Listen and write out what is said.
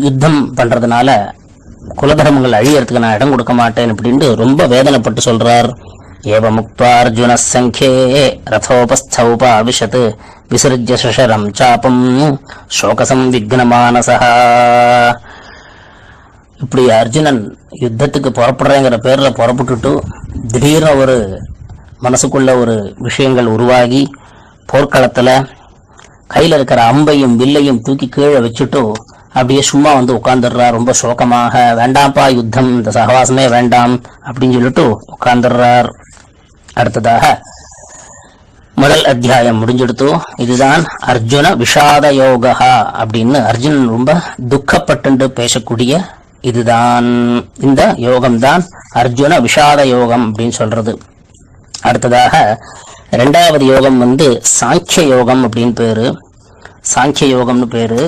யுத்தம் பண்ணுறதுனால குலதர்மங்கள் அழியறதுக்கு நான் இடம் கொடுக்க மாட்டேன் அப்படின்ட்டு ரொம்ப வேதனைப்பட்டு சொல்கிறார் ஏவ முக்தா அர்ஜுன சங்கே ரதோபஸ்த விஷத்து விசர்ஜ சஷரம் சாபம் சோகசம் விக்னமானசா இப்படி அர்ஜுனன் யுத்தத்துக்கு புறப்படுறேங்கிற பேரில் புறப்பட்டுட்டு திடீர்னு ஒரு மனசுக்குள்ள ஒரு விஷயங்கள் உருவாகி போர்க்களத்துல கையில இருக்கிற அம்பையும் வில்லையும் தூக்கி கீழே வச்சுட்டு அப்படியே சும்மா வந்து உட்காந்துடுறா ரொம்ப சோகமாக வேண்டாம்ப்பா யுத்தம் இந்த சகவாசமே வேண்டாம் அப்படின்னு சொல்லிட்டு உட்காந்துடுறார் அடுத்ததாக முதல் அத்தியாயம் முடிஞ்செடுத்து இதுதான் அர்ஜுன விஷாத யோகா அப்படின்னு அர்ஜுனன் ரொம்ப துக்கப்பட்டு பேசக்கூடிய இதுதான். இந்த யோகம்தான் அர்ஜுன விஷாத யோகம் அப்படின்னு சொல்றது. அடுத்ததாக ரெண்டாவது யோகம் வந்து சாங்கிய யோகம் அப்படின்னு பேரு. சாங்கிய யோகம்னு பேரு.